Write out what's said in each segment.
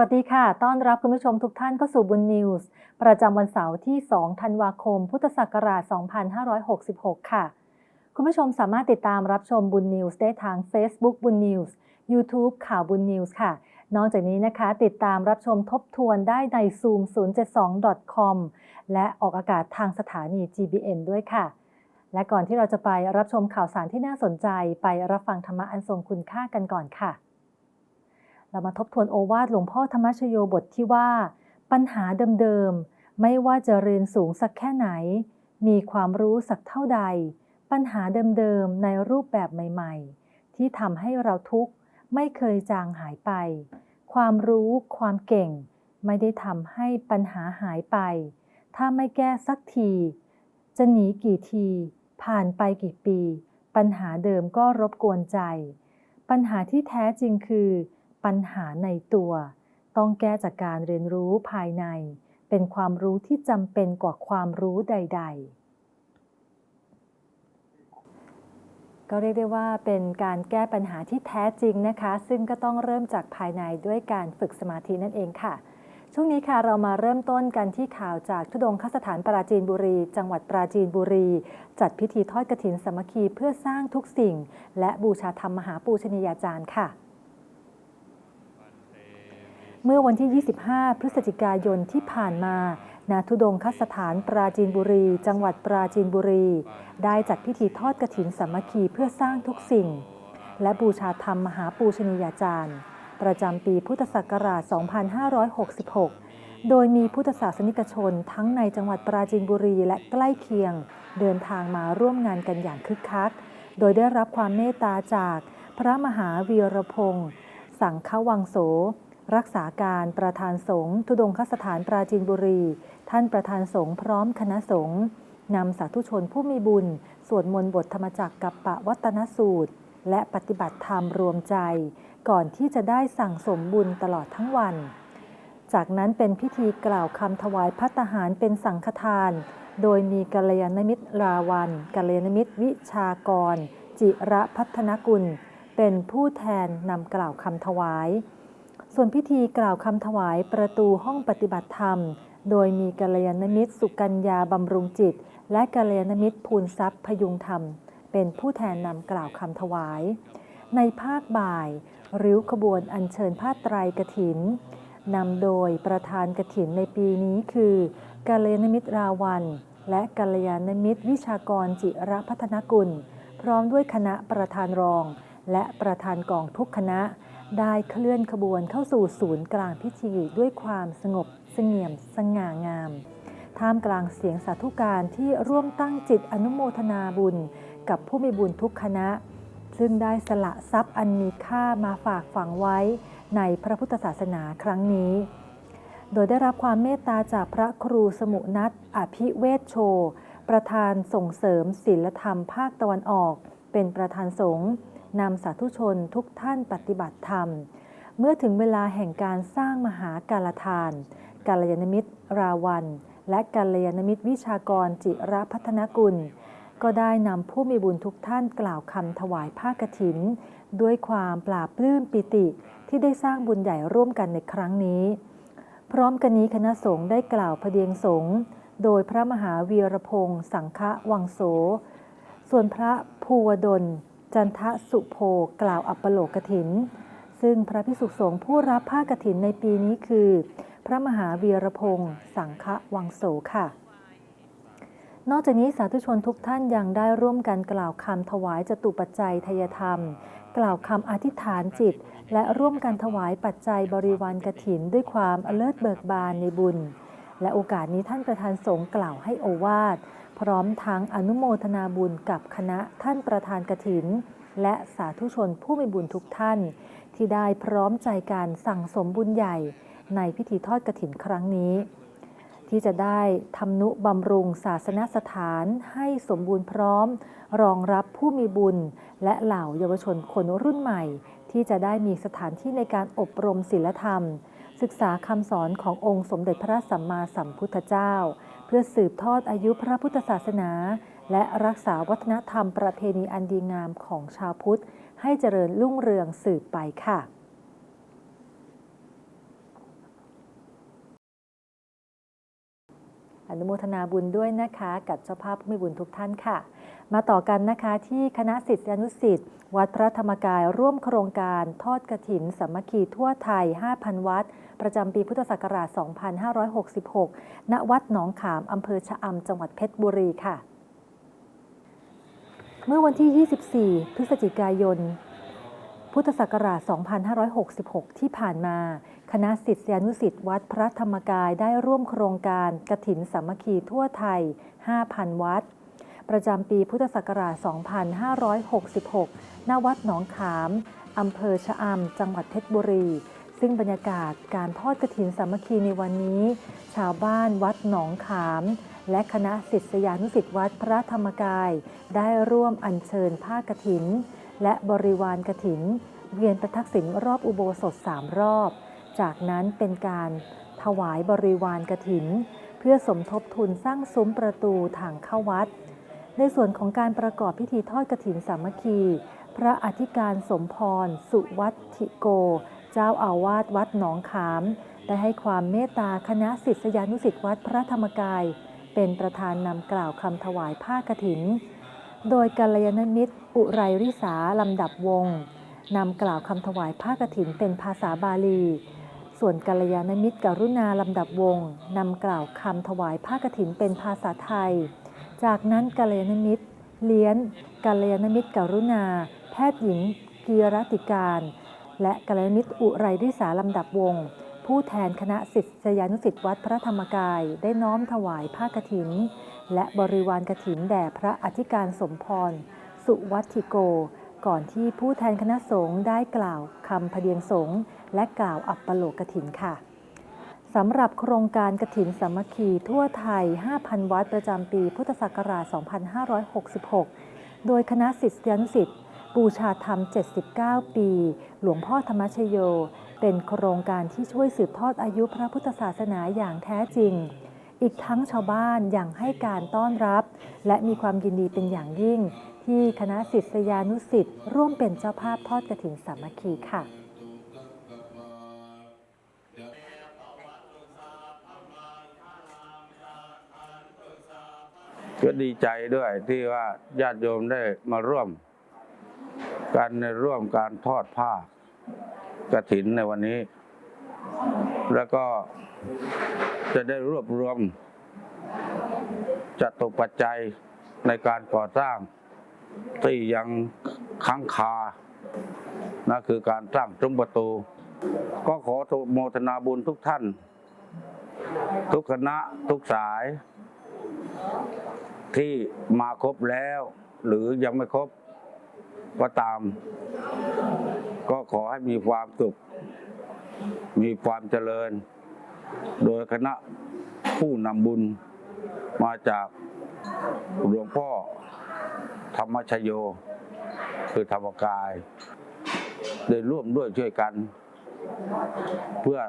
วัสดีค่ะ ต้อนรับคุณผู้ชมทุกท่านเข้าสู่บุญนิวส์ ประจำวันเสาร์ที่ 2 ธันวาคม พุทธศักราช 2566 ค่ะ คุณผู้ชมสามารถติดตามรับชมบุญนิวส์ได้ทาง Facebook บุญนิวส์ YouTube ข่าวบุญนิวส์ค่ะ นอกจากนี้นะคะ ติดตามรับชมทบทวนได้ใน zoom 072 com และออกอากาศทางสถานี GBN ด้วยค่ะ และก่อนที่เราจะไปรับชมข่าวสารที่น่าสนใจ ไปรับฟังธรรมะอันทรงคุณค่ากันก่อนค่ะ เรามาทบทวนโอวาทหลวงพ่อธรรมชโยบทที่ว่า ปัญหาเดิมๆ ไม่ว่าจะเรียนสูงสักแค่ไหน มีความรู้สักเท่าใด ปัญหาเดิมๆ ในรูปแบบใหม่ๆ ที่ทำให้เราทุกข์ไม่เคยจางหายไป ความรู้ความเก่ง ไม่ได้ทำให้ปัญหาหายไป ถ้าไม่แก้สักที จะหนีกี่ที ผ่านไปกี่ปี ปัญหาเดิมก็รบกวนใจ ปัญหาที่แท้จริงคือ ปัญหาในตัว ต้องแก้จากการเรียนรู้ภายใน เป็นความรู้ที่จำเป็นกว่าความรู้ใด ๆก็เรียกได้ว่าเป็นการแก้ปัญหาที่แท้จริงนะคะ ซึ่งก็ต้องเริ่มจากภายในด้วยการฝึกสมาธินั่นเองค่ะ ช่วงนี้ค่ะเรามาเริ่มต้นกันที่ข่าวจากทุดงคสถานปราจีนบุรี จังหวัดปราจีนบุรี จัดพิธีทอดกฐินสามัคคีเพื่อสร้างทุกสิ่ง และบูชาธรรมมหาปูชนียาจารย์ค่ะ เมื่อวันที่ 25 พฤศจิกายนที่ผ่านมาณทุดงคสถานปราจีนบุรี จังหวัดปราจีนบุรี ได้จัดพิธีทอดกฐินสามัคคีเพื่อสร้างทุกสิ่ง และบูชาธรรมมหาปูชนียาจารย์ ประจำปีพุทธศักราช 2566 โดยมีพุทธศาสนิกชนทั้งในจังหวัดปราจีนบุรีและใกล้เคียง เดินทางมาร่วมงานกันอย่างคึกคัก โดยได้รับความเมตตาจากพระมหาวีรพงศ์สังฆวังโส รักษาการประธานสงฆ์ทุดงคสถานปราจีนบุรี ท่านประธานสงฆ์พร้อมคณะสงฆ์นำสาธุชนผู้มีบุญ สวดมนต์บทธรรมจักรกับปะวัตนสูตร และปฏิบัติธรรมรวมใจ ก่อนที่จะได้สั่งสมบุญตลอดทั้งวัน จากนั้นเป็นพิธีกล่าวคำถวายพัตหารเป็นสังฆทาน โดยมีกัลยาณมิตรราวันกัลยาณมิตรวิชากร จิระพัฒนกุล เป็นผู้แทนนำกล่าวคำถวาย ส่วนพิธีกล่าวคำถวายประตูห้องปฏิบัติธรรม โดยมีกัลยาณมิตร สุกัญญาบำรุงจิต และกัลยาณมิตรภูนทรัพย์พยุงธรรม เป็นผู้แทนนำกล่าวคำถวาย ในภาคบ่าย ริ้วขบวนอัญเชิญผ้าไตรกถินนำโดยประธานกถินในปีนี้คือกัลยาณมิตรราวัน และกัลยาณมิตรวิชากรจิระพัฒนกุล พร้อมด้วยคณะประธานรอง และประธานกองทุกคณะ ได้เคลื่อนขบวนเข้าสู่ศูนย์กลางพิธีด้วยความสงบเสงี่ยมสง่างาม ท่ามกลางเสียงสาธุการที่ร่วมตั้งจิตอนุโมทนาบุญ กับผู้มีบุญทุกคณะ ซึ่งได้สละทรัพย์อันมีค่ามาฝากฝังไว้ในพระพุทธศาสนาครั้งนี้ โดยได้รับความเมตตาจากพระครูสมุนัทอภิเวชโช ประธานส่งเสริมศีลธรรมภาคตะวันออก เป็นประธานสงฆ์ นำสาธุชนทุกท่านปฏิบัติธรรม เมื่อถึงเวลาแห่งการสร้างมหาการทาน กาลยานมิตร ราวัน และกาลยานมิตรวิชากรจิระพัฒนกุล ก็ได้นำผู้มีบุญทุกท่านกล่าวคำถวายผ้ากฐิน ด้วยความปราบปลื้มปิติที่ได้สร้างบุญใหญ่ร่วมกันในครั้งนี้ พร้อมกันนี้คณะสงฆ์ได้กล่าวพเดียงสงฆ์โดยพระมหาวีรพงศ์สังฆวังโส ส่วนพระภูวดล จันทสุโภกล่าวอัปโลกถิน ซึ่งพระพิสุสงฆ์ผู้รับผ้ากฐินในปีนี้คือ พระมหาวีรพงศ์สังฆวังโสค่ะ นอกจากนี้สาธุชนทุกท่านยังได้ร่วมกันกล่าวคำถวายจตุปัจจัยทยธรรม กล่าวคำอธิษฐานจิต และร่วมกันถวายปัจจัยบริวารกถินด้วยความเลิศเบิกบานในบุญ และโอกาสนี้ท่านประธานสงฆ์กล่าวให้โอวาท พร้อมทั้งอนุโมทนาบุญกับคณะท่านประธานกถิน และสาธุชนผู้มีบุญทุกท่าน ที่ได้พร้อมใจการสั่งสมบุญใหญ่ในพิธีทอดกระถินครั้งนี้ ที่จะได้ทำนุบำรุงศาสนสถานให้สมบูรณ์พร้อม รองรับผู้มีบุญ และเหล่าเยาวชนคนรุ่นใหม่ ที่จะได้มีสถานที่ในการอบรมศีลธรรม ศึกษาคำสอนขององค์สมเด็จพระสัมมาสัมพุทธเจ้า เพื่อสืบทอดอายุพระพุทธศาสนา และรักษาวัฒนธรรมประเพณีอันดีงามของชาวพุทธ ให้เจริญรุ่งเรืองสืบไปค่ะอนุโมทนาบุญด้วยนะคะ กับเจ้าภาพผู้มีบุญทุกท่านค่ะ มาต่อกันนะคะที่คณะสิทธิอนุสิทธิ์วัดพระธรรมกายร่วมโครงการทอดกระถินสามัคคีทั่วไทย 5,000 วัด ประจำปีพุทธศักราช 2566 ณ วัดหนองขาม อำเภอชะอำ จังหวัดเพชรบุรีค่ะ เมื่อวันที่ 24 พฤศจิกายน พุทธศักราช 2566 ที่ผ่านมา คณะศิษยานุศิษย์วัดพระธรรมกายได้ร่วมโครงการกฐินสามัคคีทั่วไทย 5,000 วัดประจำปีพุทธศักราช 2566 ณ วัดหนองขาม อำเภอชะอำ จังหวัดเพชรบุรี ซึ่งบรรยากาศการทอดกฐินสามัคคีในวันนี้ ชาวบ้านวัดหนองขาม และคณะศิษยานุศิษย์วัดพระธรรมกาย ได้ร่วมอัญเชิญผ้ากฐิน และบริวารกฐิน เวียนประทักษิณรอบอุโบสถสามรอบ จากนั้นเป็นการถวายบริวารกฐิน เพื่อสมทบทุนสร้างซุ้มประตูทางเข้าวัด ในส่วนของการประกอบพิธีทอดกฐินสามัคคี พระอธิการสมพร สุวัติโก เจ้าอาวาสวัดหนองขาม ได้ให้ความเมตตาคณะศิษยานุศิษย์วัดพระธรรมกาย เป็นประธานนำกล่าวคำถวายผ้ากฐิน โดยกัลยาณมิตร อุไรริสาลำดับวงนำกล่าวคำถวายผ้ากฐินเป็นภาษาบาลี ส่วนกัลยาณมิตรกรุณาลำดับวงนำกล่าวคำถวายผ้ากฐินเป็นภาษาไทย จากนั้นกัลยาณมิตรเลี้ยนกัลยาณมิตรกรุณา แพทย์หญิงกีรติการ และกัลยาณมิตรอุไรริสาลำดับวง ผู้แทนคณะศิษยานุศิษย์วัดพระธรรมกาย ได้น้อมถวายผ้ากฐิน และบริวารกฐินแด่พระอธิการสมพร สุวัติโก ก่อนที่ผู้แทนคณะสงฆ์ได้กล่าวคำพเดียงสงฆ์และกล่าวอัปปโลกฐินค่ะสำหรับโครงการกฐินสามัคคีทั่วไทย 5,000 วัดประจำปี พุทธศักราช 2566 โดยคณะศิษยานุศิษย์ บูชาธรรม 79 ปี หลวงพ่อธรรมชโย เป็นโครงการที่ช่วยสืบทอดอายุพระพุทธศาสนาอย่างแท้จริง อีกทั้งชาวบ้านยังให้การต้อนรับ และมีความยินดีเป็นอย่างยิ่ง ที่คณะศิษยานุศิษย์ร่วมเป็นเจ้าภาพทอดกฐินสามัคคีค่ะก็ดีใจด้วยที่ว่าญาติโยมได้มาร่วม กันในร่วมการทอดผ้ากระถินในวันนี้ แล้วก็จะได้รวบรวมจัตุปัจจัยในการก่อสร้างที่ยังค้างคานะคือการสร้างซุ้มประตู ก็ขอโมทนาบุญทุกท่าน ทุกคณะทุกสาย ที่มาครบแล้ว หรือยังไม่ครบ ก็ตาม ก็ขอให้มีความสุข มีความเจริญ โดยคณะผู้นำบุญมาจากหลวงพ่อธรรมชโย คือธรรมกายได้ร่วมด้วยช่วยกัน เพื่อ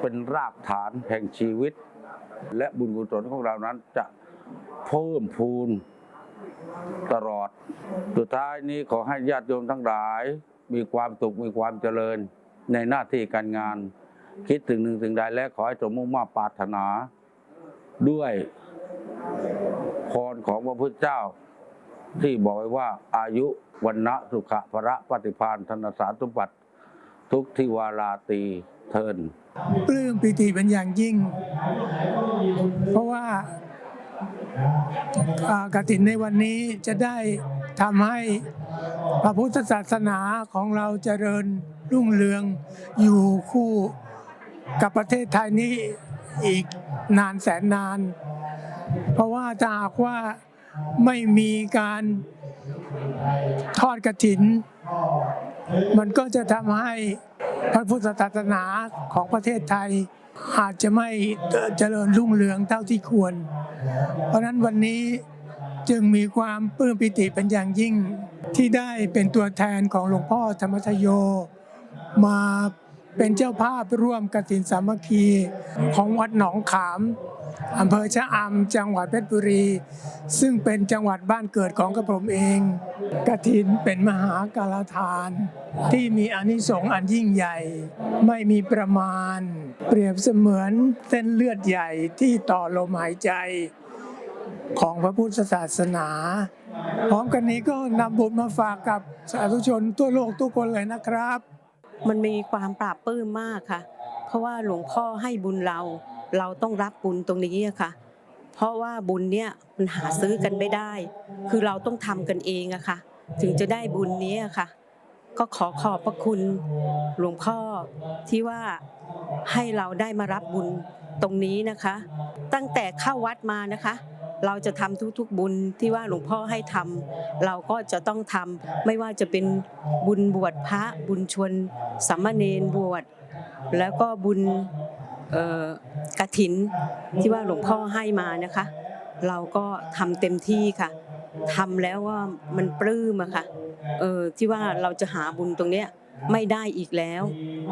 เป็นรากฐานแห่งชีวิต และบุญกุศลของเรานั้นจะเพิ่มพูน ตลอด สุดท้ายนี้ขอให้ญาติโยมทั้งหลาย มีความสุขมีความเจริญในหน้าที่การงาน คิดถึงหนึ่งถึงใดและขอให้สมมุ่งมาปรารถนา ด้วยพรของพระพุทธเจ้า ที่บอกไว้ว่าอายุวันนะสุขะพระปฏิพานธนสารสมบัตทุกทิวาราตีเทินปลื้มปิติเป็นอย่างยิ่ง เพราะว่า กฐินในวันนี้จะได้ทำให้พระพุทธศาสนาของเราเจริญรุ่งเรืองอยู่คู่กับประเทศไทยนี้อีกนานแสนนาน เพราะว่าถ้าหากว่าไม่มีการทอดกระถิน มันก็จะทำให้พระพุทธศาสนาของประเทศไทย อาจจะไม่เจริญรุ่งเรืองเท่าที่ควร เพราะนั้นวันนี้จึงมีความปลื้มปิติเป็นอย่างยิ่งที่ได้เป็นตัวแทนของหลวงพ่อธรรมชโย มาเป็นเจ้าภาพร่วมกฐินสามัคคีของวัดหนองขาม อำเภอชะอำจังหวัดเพชรบุรี ซึ่งเป็นจังหวัดบ้านเกิดของกระผมเองกฐินเป็นมหากาลทาน ที่มีอนิสงส์อันยิ่งใหญ่ ไม่มีประมาณ เปรียบเสมือนเส้นเลือดใหญ่ที่ต่อลมหายใจของพระพุทธศาสนา พร้อมกันนี้ก็นำบุญมาฝากกับสาธุชนทั่วโลกทุกคนเลยนะครับ มันมีความปราบปลื้มมากค่ะ เพราะว่าหลวงพ่อให้บุญเรา เราต้องรับบุญตรงนี้ค่ะ เพราะว่าบุญเนี่ยมันหาซื้อกันไม่ได้ คือเราต้องทำกันเองอะค่ะ ถึงจะได้บุญนี้ค่ะ ก็ขอขอบพระคุณหลวงพ่อที่ว่าให้เราได้มารับบุญตรงนี้นะคะ ตั้งแต่เข้าวัดมานะคะ เราจะทำทุกๆบุญที่ว่าหลวงพ่อให้ทำเราก็จะต้องทำไม่ว่าจะเป็นบุญบวชพระบุญชวนสามมเณรบวชแล้วก็บุญ เอ่อกฐินที่ว่าหลวงพ่อให้มานะคะ เราก็ทำเต็มที่ค่ะทำแล้วว่ามันปลื้มอะค่ะเออที่ว่าเราจะหาบุญตรงเนี้ยไม่ได้อีกแล้ว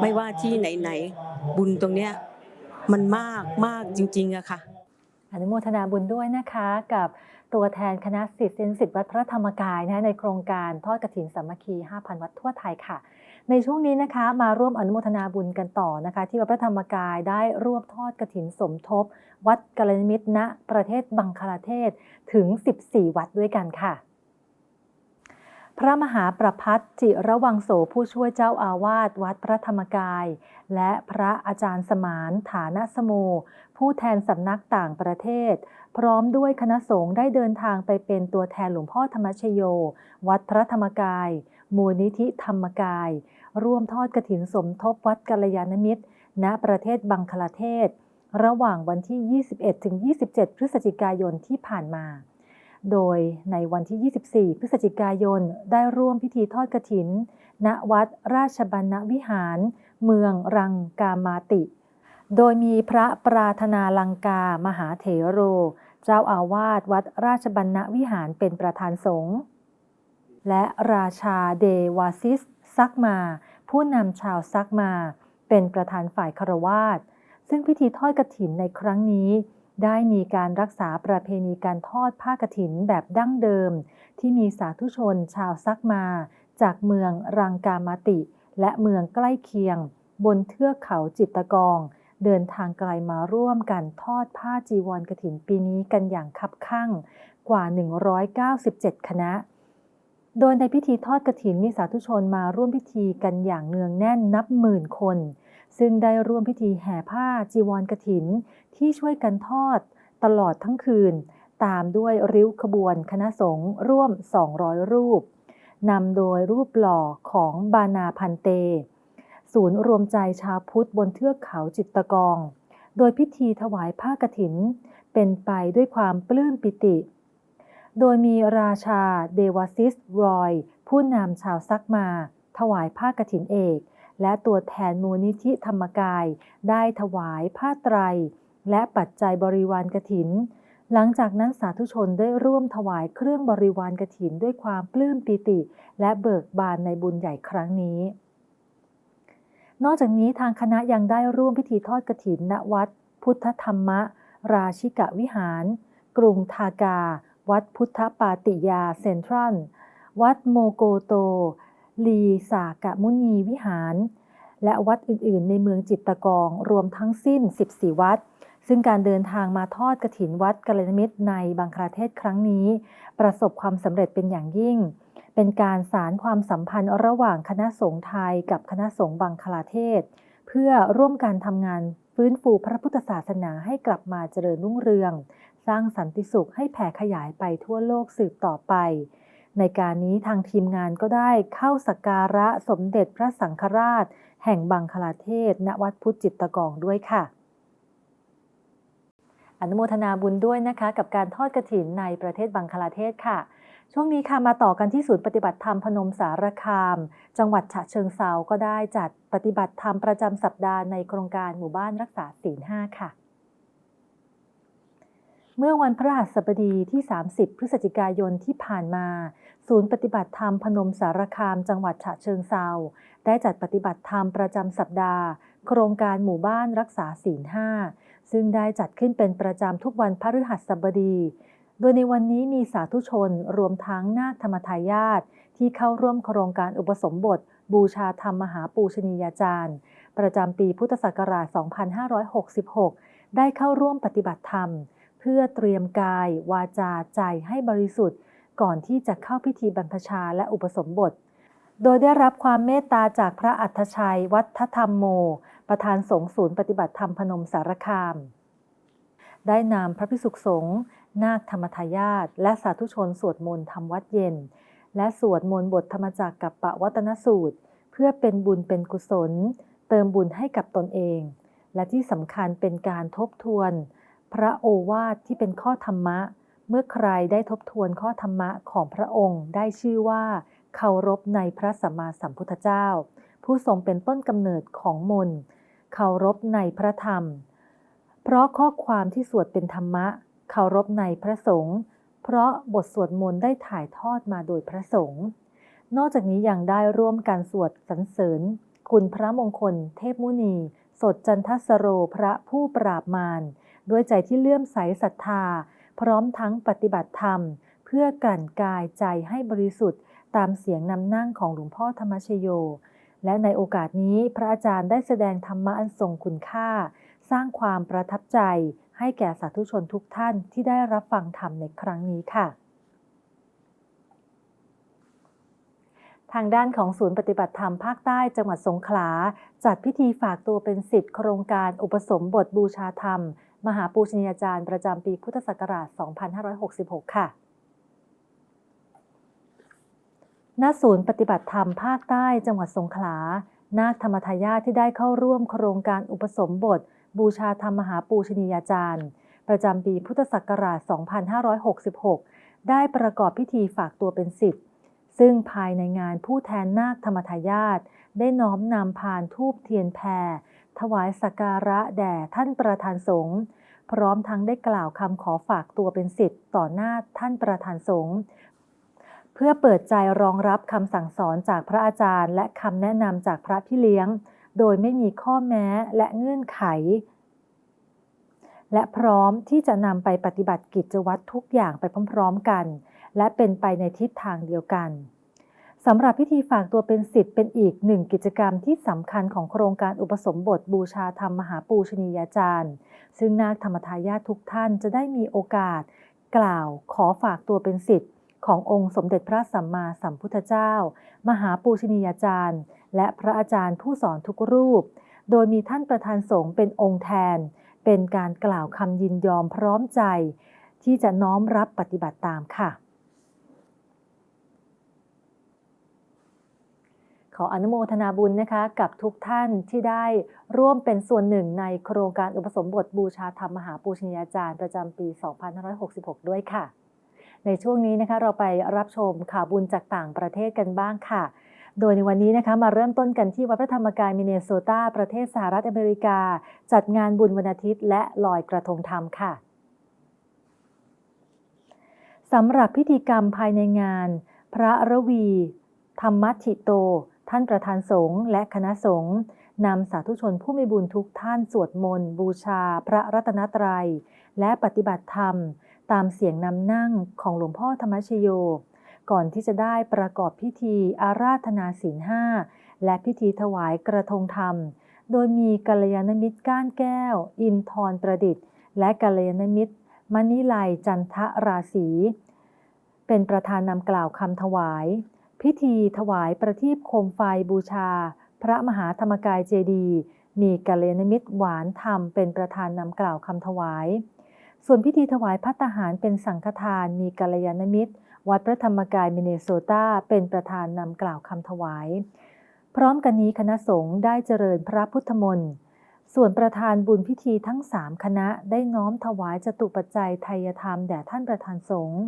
ไม่ว่าที่ไหนๆบุญตรงเนี้ยมันมากมากจริงๆอะค่ะอนุโมทนาบุญด้วยนะคะกับตัวแทนคณะศิษย์เซนสิทธิ์วัดพระธรรมกายนะในโครงการทอดกระถินสามัคคี 5,000 วัดทั่วไทยค่ะ ในช่วงนี้นะคะมาร่วมอนุโมทนาบุญกันต่อนะคะ ที่วัดพระธรรมกายได้ร่วมทอดกระถินสมทบ วัดกัลยาณมิตรณประเทศบังคลาเทศถึง 14 วัดด้วยกันค่ะ พระมหาประพัฒจิระวังโสผู้ช่วยเจ้าอาวาสวัดพระธรรมกาย และพระอาจารย์สมานฐานะสโม ผู้แทนสำนักต่างประเทศ พร้อมด้วยคณะสงฆ์ได้เดินทางไปเป็นตัวแทนหลวงพ่อธรรมชโย วัดพระธรรมกาย มูลนิธิธรรมกาย ร่วมทอดกระถินสมทบวัดกัลยาณมิตร ณประเทศบังคลาเทศ ระหว่างวันที่ 21-27 พฤศจิกายนที่ผ่านมา โดยในวันที่ 24 พฤศจิกายนได้ร่วมพิธีทอดกระถิน ณวัดราชบัณวิหาร เมืองรังกามาติ โดยมีพระปราธนาลังกามหาเถโร เจ้าอาวาสวัดราชบัณวิหารเป็นประธานสงฆ์และราชาเดวาซิสซักมา ผู้นำชาวซักมา เป็นประธานฝ่ายคารวาสซึ่งพิธีทอดกฐินในครั้งนี้ ได้มีการรักษาประเพณีการทอดผ้ากฐินแบบดั้งเดิม ที่มีสาธุชนชาวซักมา จากเมืองรังกามาติ และเมืองใกล้เคียง บนเทือกเขาจิตตะกอง เดินทางไกลมาร่วมกันทอดผ้าจีวรกฐินปีนี้กันอย่างคับคั่งกว่า 197 คณะ โดยในพิธีทอดกฐินมีสาธุชนมาร่วมพิธีกันอย่างเนืองแน่นนับหมื่นคน ซึ่งได้ร่วมพิธีแห่ผ้าจีวรกฐินที่ช่วยกันทอดตลอดทั้งคืน ตามด้วยริ้วขบวนคณะสงฆ์ร่วม 200 รูปนำโดยรูปหล่อของบานาพันเต ศูนย์รวมใจชาวพุทธบนเทือกเขาจิตตกอง โดยพิธีถวายผ้ากฐิน เป็นไปด้วยความปลื้มปิติ โดยมีราชาเดวาซิสรอย ผู้นำชาวซักมา ถวายผ้ากฐินเอก และตัวแทนมูลนิธิธรรมกาย ได้ถวายผ้าไตร และปัจจัยบริวารกฐิน หลังจากนั้นสาธุชนได้ร่วมถวายเครื่องบริวารกฐินด้วยความปลื้มปิติ และเบิกบานในบุญใหญ่ครั้งนี้ นอกจากนี้ทางคณะยังได้ร่วมพิธีทอดกฐินณวัด พุทธธรรมราชิกวิหาร กรุงทากา วัดพุทธปาติยาเซ็นทรัล วัดโมโกโต ลีสากะมุนีวิหาร และวัดอื่นๆ ในเมืองจิตตกองรวมทั้งสิ้น 14 วัด ซึ่งการเดินทางมาทอดกฐินวัดกัลยาณมิตรในบังคลาเทศครั้งนี้ ประสบความสำเร็จเป็นอย่างยิ่ง เป็นการสารความสัมพันธ์ระหว่างคณะสงฆ์ไทยกับคณะสงฆ์บังคลาเทศ เพื่อร่วมกันทำงานฟื้นฟูพระพุทธศาสนาให้กลับมาเจริญรุ่งเรือง สร้างสันติสุขให้แผ่ขยายไปทั่วโลกสืบต่อไป ในการนี้ทางทีมงานก็ได้เข้าสักการะสมเด็จพระสังฆราช แห่งบังคลาเทศ ณวัดพุทธจิตตกองด้วยค่ะอนุโมทนาบุญด้วยนะคะ กับการทอดกระถินในประเทศบังคลาเทศค่ะ ช่วงนี้ค่ะมาต่อกันที่ศูนย์ปฏิบัติธรรมพนมสารคาม จังหวัดฉะเชิงเซาก็ได้จัดปฏิบัติธรรมประจำสัปดาห์ในโครงการหมู่บ้านรักษาศีลห้าค่ะ เมื่อวันพฤหัสบดีที่ 30 พฤศจิกายนที่ผ่านมา ศูนย์ปฏิบัติธรรมพนมสารคาม จังหวัดฉะเชิงเซาได้จัดปฏิบัติธรรมประจำสัปดาห์ โครงการหมู่บ้านรักษาศีลห้าซึ่งได้จัดขึ้นเป็นประจำทุกวันพฤหัสบดี โดยในวันนี้มีสาธุชนรวมทั้งนาคธรรมทายาทที่เข้าร่วมโครงการอุปสมบท บูชาธรรมมหาปูชนียาจารย์ ประจำปีพุทธศักราช 2566 ได้เข้าร่วมปฏิบัติธรรม เพื่อเตรียมกาย วาจาใจให้บริสุทธิ์ ก่อนที่จะเข้าพิธีบรรพชาและอุปสมบท โดยได้รับความเมตตาจากพระอัฏชัย วัฒธรรมโม ประธานสงฆ์ศูนย์ปฏิบัติธรรมพนมสารคาม ได้นำพระพิสุขสงฆ์ นาคธรรมทายาทและสาธุชนสวดมนต์ทำวัดเย็น และสวดมนต์บทธรรมจักรกับปะวัตนสูตร เพื่อเป็นบุญเป็นกุศล เติมบุญให้กับตนเอง และที่สำคัญเป็นการทบทวน พระโอวาทที่เป็นข้อธรรมะ เมื่อใครได้ทบทวนข้อธรรมะของพระองค์ได้ชื่อว่าเคารพในพระสัมมาสัมพุทธเจ้า ผู้ทรงเป็นต้นกำเนิดของมนต์เคารพในพระธรรม เพราะข้อความที่สวดเป็นธรรมะ เคารพในพระสงฆ์เพราะบทสวดมนต์ได้ถ่ายทอดมาโดยพระสงฆ์นอกจากนี้ยังได้ร่วมกันสวดสรรเสริญ คุณพระมงคล เทพมุนี สดจันทสโรพระผู้ปราบมารด้วยใจที่เลื่อมใสศรัทธา พร้อมทั้งปฏิบัติธรรม เพื่อกลั่นกายใจให้บริสุทธิ์ ตามเสียงนำนั่งของหลวงพ่อธรรมชโย และในโอกาสนี้พระอาจารย์ได้แสดงธรรมะอันทรงคุณค่า สร้างความประทับใจ ให้แก่สาธุชนทุกท่านที่ได้รับฟังธรรมในครั้งนี้ค่ะ ทางด้านของศูนย์ปฏิบัติธรรมภาคใต้จังหวัดสงขลา จัดพิธีฝากตัวเป็นสิทธิ์โครงการอุปสมบทบูชาธรรม มหาปูชนียาจารย์ประจำปีพุทธศักราช 2566 ค่ะณศูนย์ปฏิบัติธรรมภาคใต้จังหวัดสงขลา นาคธรรมทายาทที่ได้เข้าร่วมโครงการอุปสมบท บูชาธรรมมหาปูชนียาจารย์ ประจำปีพุทธศักราช 2566 ได้ประกอบพิธีฝากตัวเป็นสิทธิ์ซึ่งภายในงานผู้แทนนาคธรรมทายาทได้น้อมนำพานทูบเทียนแพรถวายสักการะแด่ท่านประธานสงฆ์พร้อมทั้งได้กล่าวคำขอฝากตัวเป็นสิทธิ์ต่อหน้าท่านประธานสงฆ์เพื่อเปิดใจรองรับคำสั่งสอนจากพระอาจารย์ และคำแนะนำจากพระพี่เลี้ยง โดยไม่มีข้อแม้และเงื่อนไข และพร้อมที่จะนำไปปฏิบัติกิจวัตรทุกอย่างไปพร้อมๆกัน และเป็นไปในทิศทางเดียวกันสำหรับพิธีฝากตัวเป็นสิทธิ์เป็นอีกหนึ่งกิจกรรมที่สำคัญของโครงการอุปสมบทบูชาธรรมมหาปูชนียาจารย์ ซึ่งนาคธรรมทายาททุกท่านจะได้มีโอกาส กล่าวขอฝากตัวเป็นสิทธิ์ ขององค์สมเด็จพระสัมมาสัมพุทธเจ้า มหาปูชนียาจารย์ และพระอาจารย์ผู้สอนทุกรูป โดยมีท่านประธานสงฆ์เป็นองค์แทน เป็นการกล่าวคำยินยอมพร้อมใจ ที่จะน้อมรับปฏิบัติตามค่ะ ขออนุโมทนาบุญนะคะ กับทุกท่านที่ได้ร่วมเป็นส่วนหนึ่งในโครงการอุปสมบทบูชาธรรมมหาปูชนียาจารย์ประจำปี 2566 ด้วยค่ะ ในช่วงนี้นะคะเราไปรับชมข่าวบุญจากต่างประเทศกันบ้างค่ะ โดยในวันนี้นะคะมาเริ่มต้นกันที่วัดพระธรรมกายมินเนโซตาประเทศสหรัฐอเมริกา จัดงานบุญวันอาทิตย์ และลอยกระทงธรรมค่ะสำหรับพิธีกรรมภายในงาน พระระวี ธรรมทิโต ท่านประธานสงฆ์และคณะสงฆ์นำสาธุชนผู้มีบุญทุกท่านสวดมนต์ บูชา พระรัตนตรัย และปฏิบัติธรรม ตามเสียงนำนั่งของหลวงพ่อธรรมชโย ก่อนที่จะได้ประกอบพิธีอาราธนาศีลห้าและพิธีถวายกระทงธรรม โดยมีกัลยาณมิตรก้านแก้ว อินทรประดิษฐ์ และกัลยาณมิตร มณิไลจันทราศี เป็นประธานนำกล่าวคำถวาย พิธีถวายประทีปโคมไฟบูชา พระมหาธรรมกายเจดี มีกัลยาณมิตรหวานธรรมเป็นประธานนำกล่าวคำถวาย ส่วนพิธีถวายพัตหารเป็นสังฆทานมีกัลยาณมิตร วัดพระธรรมกายมินเนโซตาเป็นประธานนำกล่าวคำถวาย พร้อมกันนี้คณะสงฆ์ได้เจริญพระพุทธมนต์ส่วนประธานบุญพิธีทั้งสามคณะได้น้อมถวายจตุปัจจัยไทยธรรมแด่ท่านประธานสงฆ์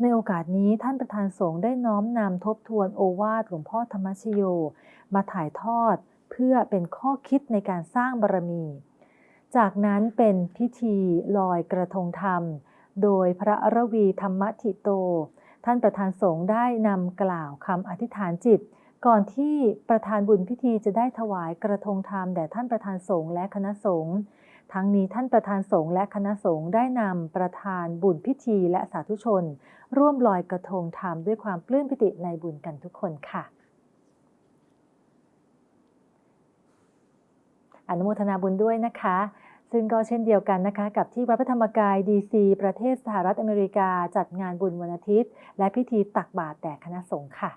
ในโอกาสนี้ท่านประธานสงฆ์ได้น้อมนำทบทวนโอวาทหลวงพ่อธรรมชโย มาถ่ายทอดเพื่อเป็นข้อคิดในการสร้างบารมี จากนั้นเป็นพิธีลอยกระทงธรรม โดยพระระวีธรรมทิโต ท่านประธานสงฆ์ได้นำกล่าวคำอธิษฐานจิต ก่อนที่ประธานบุญพิธีจะได้ถวายกระทงธรรมแด่ท่านประธานสงฆ์และคณะสงฆ์ทั้งนี้ท่านประธานสงฆ์และคณะสงฆ์ได้นำประธานบุญพิธีและสาธุชน ร่วมลอยกระทงธรรมด้วยความปลื้มปิติในบุญกันทุกคนค่ะ อนุโมทนาบุญด้วยนะคะ ซึ่งก็เช่นเดียวกันนะคะกับที่วัดพระธรรมกายดีซีประเทศสหรัฐอเมริกาจัดงานบุญวันอาทิตย์ และพิธีตักบาตรแด่คณะสงฆ์ค่ะ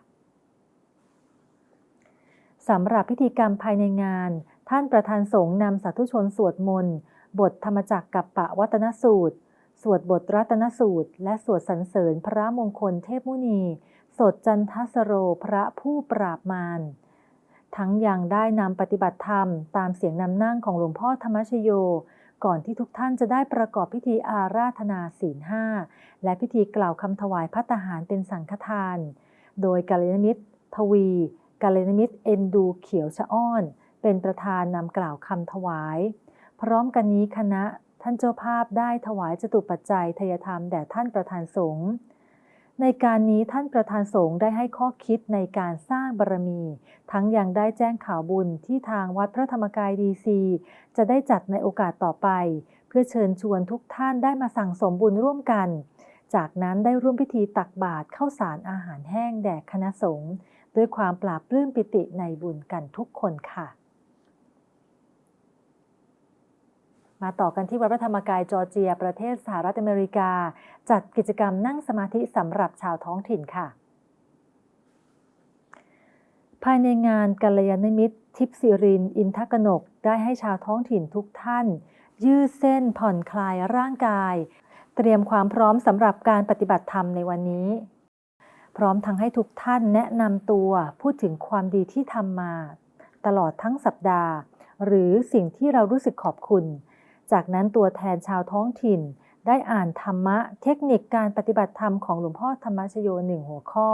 สำหรับพิธีกรรมภายในงาน ท่านประธานสงฆ์นำสาธุชนสวดมนต์ บทธรรมจักรกับปะวัตนสูตร สวดบทรัตนสูตร และสวดสรรเสริญพระมงคลเทพมุนี สดจันทสโรพระผู้ปราบมาร ทั้งยังได้นำปฏิบัติธรรม ตามเสียงนำนั่งของหลวงพ่อธรรมชโย ก่อนที่ทุกท่านจะได้ประกอบพิธีอาราธนาศีลห้าและพิธีกล่าวคำถวายพัตตาหารเป็นสังฆทาน โดยกัลยาณมิตร ทวีกัลยาณมิตรเอ็นดูเขียวชะอ้อน เป็นประธานนำกล่าวคำถวาย พร้อมกันนี้คณะท่านเจ้าภาพได้ถวายจตุปัจจัยทยธรรมแด่ท่านประธานสงฆ์ ในการนี้ท่านประธานสงฆ์ได้ให้ข้อคิดในการสร้างบารมี ทั้งยังได้แจ้งข่าวบุญที่ทางวัดพระธรรมกายดีซีจะได้จัดในโอกาสต่อไป เพื่อเชิญชวนทุกท่านได้มาสั่งสมบุญร่วมกัน จากนั้นได้ร่วมพิธีตักบาตรเข้าสารอาหารแห้งแด่คณะสงฆ์ด้วยความปราบปลื้มปิติในบุญกันทุกคนค่ะ มาต่อกันที่วัดพระธรรมกายจอร์เจีย ประเทศสหรัฐอเมริกา จัดกิจกรรมนั่งสมาธิสำหรับชาวท้องถิ่นค่ะ ภายในงานกัลยาณมิตร ทิพย์สิริน อินทกนก ได้ให้ชาวท้องถิ่นทุกท่าน ยืดเส้นผ่อนคลายร่างกาย เตรียมความพร้อมสำหรับการปฏิบัติธรรมในวันนี้ พร้อมทั้งให้ทุกท่านแนะนำตัวพูดถึงความดีที่ทำมา ตลอดทั้งสัปดาห์ หรือสิ่งที่เรารู้สึกขอบคุณ จากนั้นตัวแทนชาวท้องถิ่น ได้อ่านธรรมะเทคนิคการปฏิบัติธรรมของหลวงพ่อธรรมชโยหนึ่งหัวข้อ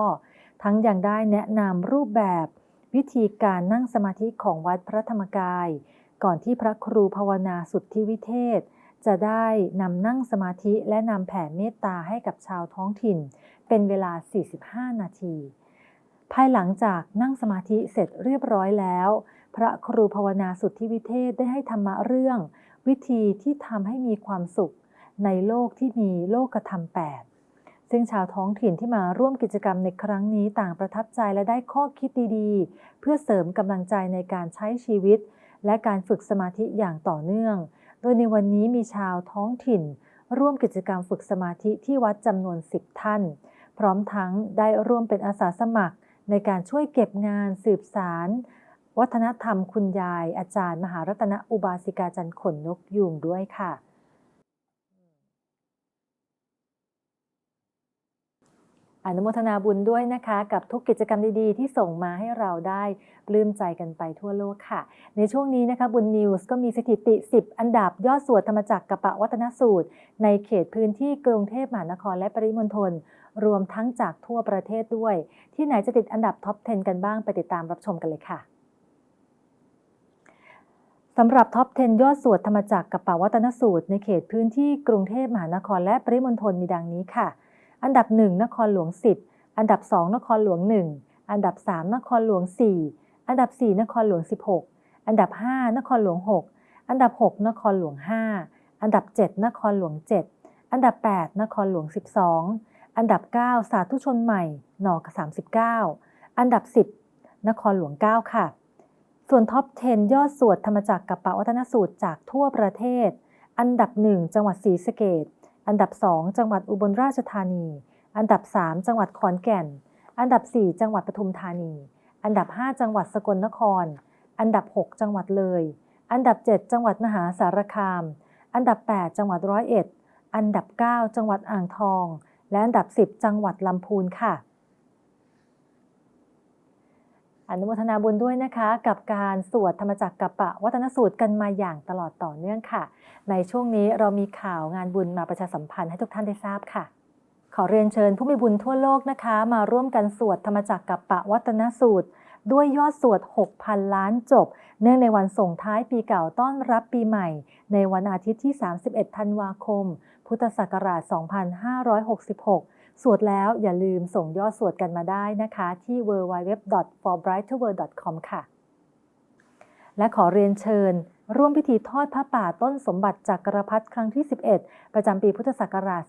ทั้งยังได้แนะนำรูปแบบ วิธีการนั่งสมาธิของวัดพระธรรมกาย ก่อนที่พระครูภาวนาสุทธิวิเทศ จะได้นำนั่งสมาธิและนำแผ่เมตตาให้กับชาวท้องถิ่น เป็นเวลา 45 นาที ภายหลังจากนั่งสมาธิเสร็จเรียบร้อยแล้ว พระครูภาวนาสุทธิวิเทศได้ให้ธรรมะเรื่อง วิธีที่ทำให้มีความสุขในโลกที่มีโลกธรรมแปดซึ่งชาวท้องถิ่นที่มาร่วมกิจกรรมในครั้งนี้ต่างประทับใจและได้ข้อคิดดีๆ เพื่อเสริมกำลังใจในการใช้ชีวิต และการฝึกสมาธิอย่างต่อเนื่อง โดยในวันนี้มีชาวท้องถิ่น ร่วมกิจกรรมฝึกสมาธิที่วัดจำนวน 10 ท่าน พร้อมทั้งได้ร่วมเป็นอาสาสมัคร ในการช่วยเก็บงานสืบสาร วัฒนธรรมคุณยาย อาจารย์ มหารัตนอุบาสิกาจันทร์ขนนกยูงด้วยค่ะ อนุโมทนาบุญด้วยนะคะ กับทุกกิจกรรมดีๆ ที่ส่งมาให้เราได้ปลื้มใจกันไปทั่วโลกค่ะ ในช่วงนี้นะคะบุญนิวส์ก็มีสถิติ 10 อันดับยอดสวดธรรมจักรกับปะวัฒนสูตร ในเขตพื้นที่กรุงเทพมหานครและปริมณฑลรวมทั้งจากทั่วประเทศด้วย ที่ไหนจะติดอันดับท็อป 10 กันบ้างไปติดตามรับชมกันเลยค่ะ สำหรับท็อป 10 ยอดสวดธรรมจักรกับปะวัตนสูตร ในเขตพื้นที่กรุงเทพมหานครและปริมณฑลมีดังนี้ค่ะ อันดับ 1 นครหลวง 10 อันดับ 2 นครหลวง 1 อันดับ 3 นครหลวง 4 อันดับ 4 นครหลวง 16 อันดับ 5 นครหลวง 6 อันดับ 6 นครหลวง 5 อันดับ 7 นครหลวง 7 อันดับ 8 นครหลวง 12 อันดับ 9 สาธุชนใหม่ หนอก39 อันดับ 10 นครหลวง 9 ค่ะ ส่วนท็อป 10 ยอดสวดธรรมจักรกับปะวัฒนสูตรจากทั่วประเทศ อันดับ 1 จังหวัดศรีสะเกษอันดับ 2 จังหวัดอุบลราชธานี อันดับ 3 จังหวัดขอนแก่น อันดับ 4 จังหวัดปทุมธานี อันดับ 5 จังหวัดสกลนคร อันดับ 6 จังหวัดเลย อันดับ 7 จังหวัดมหาสารคาม อันดับ 8 จังหวัดร้อยเอ็ด อันดับ 9 จังหวัดอ่างทอง และอันดับ 10 จังหวัดลำพูนค่ะ อนุโมทนาบุญด้วยนะคะ กับการสวดธรรมจักรกับปะวัฒนสูตรกันมาอย่างตลอดต่อเนื่องค่ะ ในช่วงนี้เรามีข่าวงานบุญมาประชาสัมพันธ์ให้ทุกท่านได้ทราบค่ะ ขอเรียนเชิญผู้มีบุญทั่วโลกนะคะ มาร่วมกันสวดธรรมจักรกับปะวัฒนสูตร ด้วยยอดสวด 6,000 ล้านจบ เนื่องในวันส่งท้ายปีเก่าต้อนรับปีใหม่ ในวันอาทิตย์ที่ 31 ธันวาคม พุทธศักราช 2566 สวดแล้วอย่าลืมส่งยอดสวดกันมาได้นะคะ ที่ www.forbrighterworld.com ค่ะ และขอเรียนเชิญ ร่วมพิธีทอดพระป่าต้นสมบัติจักรพรรดิครั้งที่ 11 ประจำปีพุทธศักราช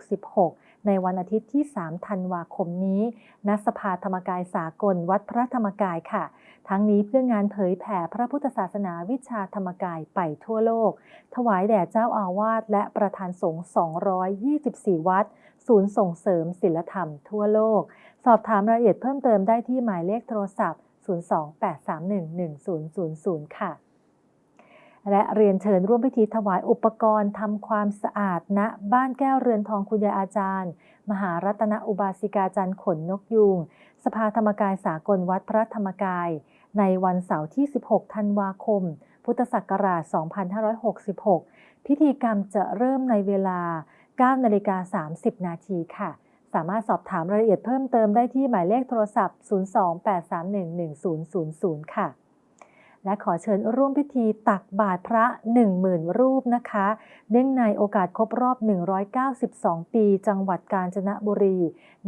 2566 ในวันอาทิตย์ที่ 3 ธันวาคมนี้ ณ สภาธรรมกายสากลวัดพระธรรมกายค่ะทั้งนี้เพื่องานเผยแผ่พระพุทธศาสนาวิชาธรรมกายไปทั่วโลก ถวายแด่เจ้าอาวาสและประธานสงฆ์ 224 วัด ศูนย์ส่งเสริมศิลธรรมทั่วโลก สอบถามรายละเอียดเพิ่มเติมได้ที่หมายเลขโทรศัพท์ 028311000 ค่ะ และเรียนเชิญร่วมพิธีถวายอุปกรณ์ทำความสะอาดณบ้านแก้วเรือนทองคุณยายอาจารย์ มหารัตนอุบาสิกาจันทร์ขนนกยูงสภาธรรมกายสากลวัดพระธรรมกาย ในวันเสาร์ที่ 16 ธันวาคม พุทธศักราช 2566 พิธีกรรมจะเริ่มในเวลา 9นาฬิกา30 นาทีค่ะ สามารถสอบถามรายละเอียดเพิ่มเติมได้ที่หมายเลขโทรศัพท์ 028311000 ค่ะ และขอเชิญร่วมพิธีตักบาตรพระ 10,000 รูปนะคะ เนื่องในโอกาสครบรอบ 192 ปี จังหวัดกาญจนบุรี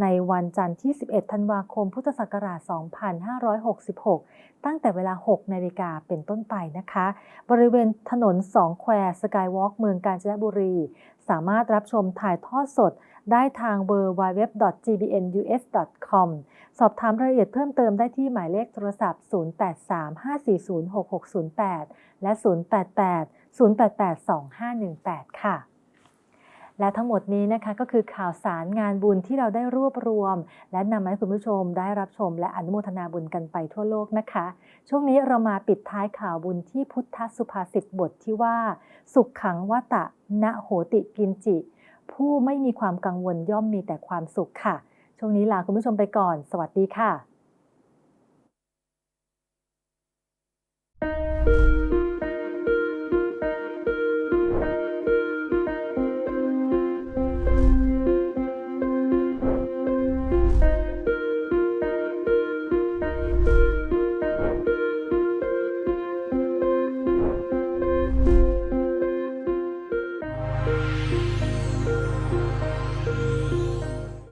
ในวันจันทร์ที่ 11 ธันวาคม พุทธศักราช 2566 ตั้งแต่เวลา 6 นาฬิกาเป็นต้นไปนะคะ บริเวณถนนสองแควสกายวอล์กเมืองกาญจนบุรี สามารถรับชมถ่ายทอดสด ได้ทาง w w w g b n u s c o m สอบถามรายละเอียดเพิ่มเติมได้ที่หมายเลขโทรศัพท์ 0835406608 และ 088-088-2518 ค่ะและทั้งหมดนี้นะคะก็คือข่าวสารงานบุญที่เราได้รวบรวม และนำมาให้คุณผู้ชมได้รับชม และอนุโมทนาบุญกันไปทั่วโลกนะคะ ช่วงนี้เรามาปิดท้ายข่าวบุญที่พุทธสุภาษิตบทที่ว่า สุขขังวตะณโหติกินจิ ผู้ไม่มีความกังวลย่อมมีแต่ความสุขค่ะ ช่วงนี้ลาคุณผู้ชมไปก่อน สวัสดีค่ะ